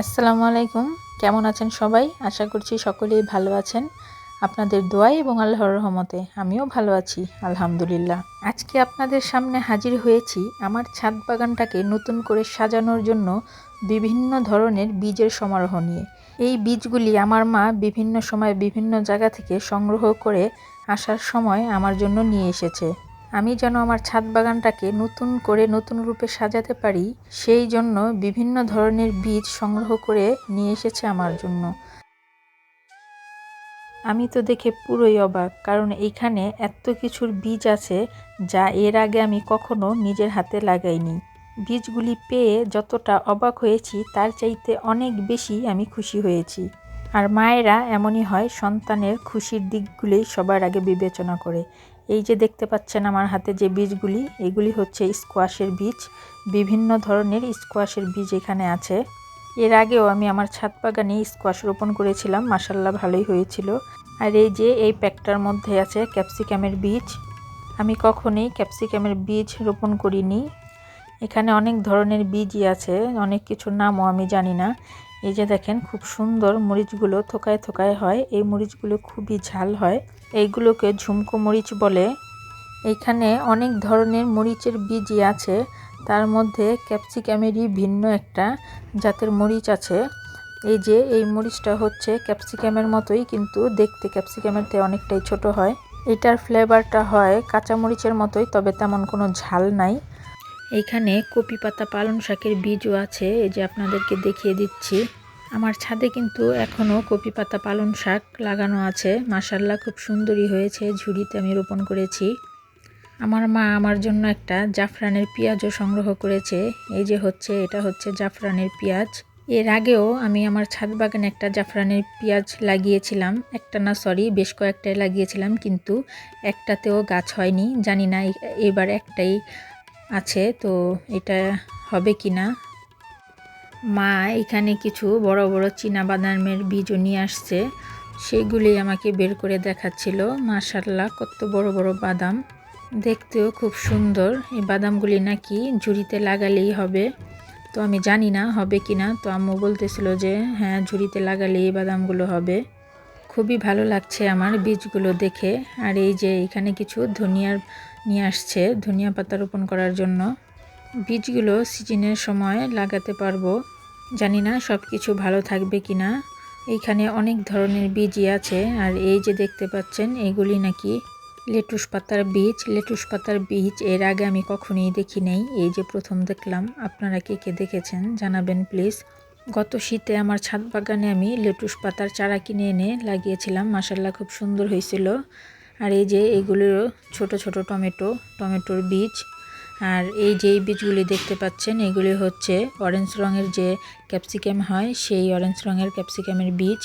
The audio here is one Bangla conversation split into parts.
আসসালামু আলাইকুম। কেমন আছেন সবাই? আশা করছি সকলেই ভালো আছেন। আপনাদের দোয়াই এবং আল্লাহর রহমতে আমিও ভালো আছি, আলহামদুলিল্লাহ। আজকে আপনাদের সামনে হাজির হয়েছি আমার ছাদ বাগানটাকে নতুন করে সাজানোর জন্য বিভিন্ন ধরনের বীজের সমারোহ নিয়ে। এই বীজগুলি আমার মা বিভিন্ন সময় বিভিন্ন জায়গা থেকে সংগ্রহ করে আসার সময় আমার জন্য নিয়ে এসেছে। আমি যেন আমার ছাদ বাগানটাকে নতুন করে নতুন রূপে সাজাতে পারি, সেই জন্য বিভিন্ন ধরনের বীজ সংগ্রহ করে নিয়ে এসেছে আমার জন্য। আমি তো দেখে পুরোই অবাক, কারণ এইখানে এত কিছুর বীজ আছে যা এর আগে আমি কখনো নিজের হাতে লাগাইনি। বীজগুলি পেয়ে যতটা অবাক হয়েছি, তার চাইতে অনেক বেশি আমি খুশি হয়েছি। আর মায়েরা এমনই হয়, সন্তানের খুশির দিকগুলোই সবার আগে বিবেচনা করে। এই যে দেখতে পাচ্ছেন আমার হাতে যে বীজগুলি, এগুলি হচ্ছে স্কোয়াশের বীজ। বিভিন্ন ধরনের স্কোয়াশের বীজ এখানে আছে। এর আগেও আমি আমার ছাদ বাগানে স্কোয়াশ রোপণ করেছিলাম মাসাল্লাহ ভালোই হয়েছিল। আর এই যে, এই প্যাকটার মধ্যে আছে ক্যাপসিকামের বীজ। আমি কখনোই ক্যাপসিকামের বীজ রোপণ করিনি। এখানে অনেক ধরনের বীজই আছে, অনেক কিছুর নামও আমি জানি না। এই যে দেখেন, খুব সুন্দর মরিচগুলো থোকায় থোকায় হয়। এই মরিচগুলো খুবই ঝাল হয়। এইগুলোকে ঝুমকো মরিচ বলে। এইখানে অনেক ধরনের মরিচের বীজই আছে। তার মধ্যে ক্যাপসিকামেরই ভিন্ন একটা জাতের মরিচ আছে। এই যে, এই মরিচটা হচ্ছে ক্যাপসিকামের মতোই, কিন্তু দেখতে ক্যাপসিকামের থেকে অনেকটাই ছোট হয়। এটার ফ্লেভারটা হয় কাঁচা মরিচের মতোই, তবে তেমন কোনো ঝাল নাই। এইখানে কপি পাতা পালং শাকের বীজও আছে, এই যে আপনাদেরকে দেখিয়ে দিচ্ছি। আমার ছাদে কিন্তু এখনও কপি পাতা পালং শাক লাগানো আছে। মাসাল্লাহ খুব সুন্দরই হয়েছে, ঝুড়িতে আমি রোপণ করেছি। আমার মা আমার জন্য একটা জাফরানের পেঁয়াজও সংগ্রহ করেছে। এই যে হচ্ছে, এটা হচ্ছে জাফরানের পেঁয়াজ। এর আগেও আমি আমার ছাদ বাগানে একটা জাফরানের পেঁয়াজ লাগিয়েছিলাম। একটা না, সরি, বেশ কয়েকটাই লাগিয়েছিলাম, কিন্তু একটাতেও গাছ হয়নি। জানি না এবার একটাই আছে, তো এটা হবে কি না মা এখানে কিছু বড় বড় চীনা বাদামের বীজও নিয়ে আসছে। সেগুলি আমাকে বের করে দেখাচ্ছিল। মাশাল্লাহ কত বড় বড় বাদাম। দেখতেও খুব সুন্দর। এই বাদামগুলি নাকি ঝুড়িতে লাগালেই হবে। তো আমি জানি না হবে কি না তো আম্মু বলতেছিল যে হ্যাঁ ঝুড়িতে লাগালে এই বাদামগুলো হবে। খুবই ভালো লাগছে আমার বীজগুলো দেখে। আর এই যে এখানে কিছু ধনিয়ার নিয়ে আসছে, ধনিয়া পাতা রোপণ করার জন্য। বীজগুলো সিজনের সময় লাগাতে পারব। জানি না সব কিছু ভালো থাকবে কি না এইখানে অনেক ধরনের বীজই আছে। আর এই যে দেখতে পাচ্ছেন, এগুলি নাকি লেটুস পাতার বীজ। লেটুস পাতার বীজ এর আগে আমি কখনোই দেখি নেই এই যে প্রথম দেখলাম। আপনারা কে কে দেখেছেন জানাবেন, প্লিজ। গত শীতে আমার ছাদ বাগানে আমি লেটুস পাতার চারা কিনে এনে লাগিয়েছিলাম। মাসাল্লাহ খুব সুন্দর হয়েছিল। আর এই যে এগুলো ছোট ছোট টমেটো, টমেটোর বীজ। আর এই যে বীজগুলি দেখতে পাচ্ছেন, এগুলি হচ্ছে অরেঞ্জ রঙের যে ক্যাপসিকাম হয়, সেই অরেঞ্জ রঙের ক্যাপসিকামের বীজ।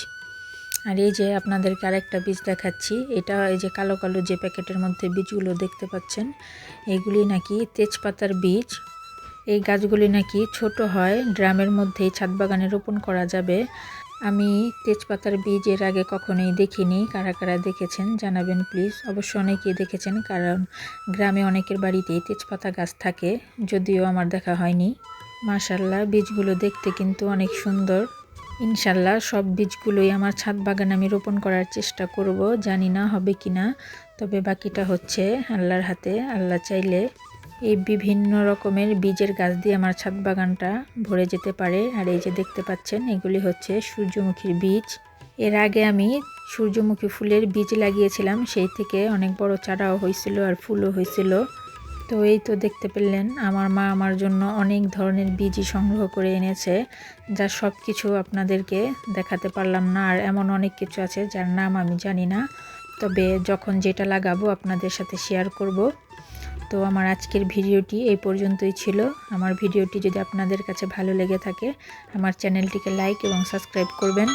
আর এই যে আপনাদেরকে আরেকটা বীজ দেখাচ্ছি, এটা এই যে কালো কালো যে প্যাকেটের মধ্যে বীজগুলো দেখতে পাচ্ছেন, এগুলি নাকি তেজপাতার বীজ। এই গাছগুলি নাকি ছোট হয়, ড্রামের মধ্যেই ছাদ বাগানে রোপণ করা যাবে। আমি তেজপাতার বীজ এর আগে কখনোই দেখিনি। কারা কারা দেখেছেন জানাবেন প্লিজ। অবশ্য অনেকেই দেখেছেন, কারণ গ্রামে অনেকের বাড়িতেই তেজপাতা গাছ থাকে, যদিও আমার দেখা হয়নি। মাশাল্লাহ বীজগুলো দেখতে কিন্তু অনেক সুন্দর। ইনশাল্লাহ সব বীজগুলোই আমার ছাদ বাগানে আমি রোপণ করার চেষ্টা করব। জানি না হবে কি না তবে বাকিটা হচ্ছে আল্লাহর হাতে। আল্লাহ চাইলে এই বিভিন্ন রকমের বীজের গাছ দিয়ে আমার ছাদ বাগানটা ভরে যেতে পারে। আর এই যে দেখতে পাচ্ছেন, এগুলি হচ্ছে সূর্যমুখীর বীজ। এর আগে আমি সূর্যমুখী ফুলের বীজ লাগিয়েছিলাম, সেই থেকে অনেক বড় চারাও হয়েছিল আর ফুলও হয়েছিল। তো এই তো দেখতে পেলেন, আমার মা আমার জন্য অনেক ধরনের বীজই সংগ্রহ করে এনেছে, যা সব কিছু আপনাদেরকে দেখাতে পারলাম না। আর এমন অনেক কিছু আছে যার নাম আমি জানি না, তবে যখন যেটা লাগাবো আপনাদের সাথে শেয়ার করব। তো আমার আজকের ভিডিওটি এই পর্যন্তই ছিল। আমার ভিডিওটি যদি আপনাদের কাছে ভালো লেগে থাকে, আমার চ্যানেলটিকে লাইক এবং সাবস্ক্রাইব করবেন।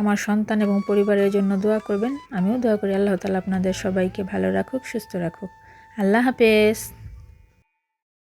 আমার সন্তান এবং পরিবারের জন্য দোয়া করবেন। আমিও দোয়া করি আল্লাহ তালা আপনাদের সবাইকে ভালো রাখুক, সুস্থ রাখুক। আল্লাহ হাফেজ।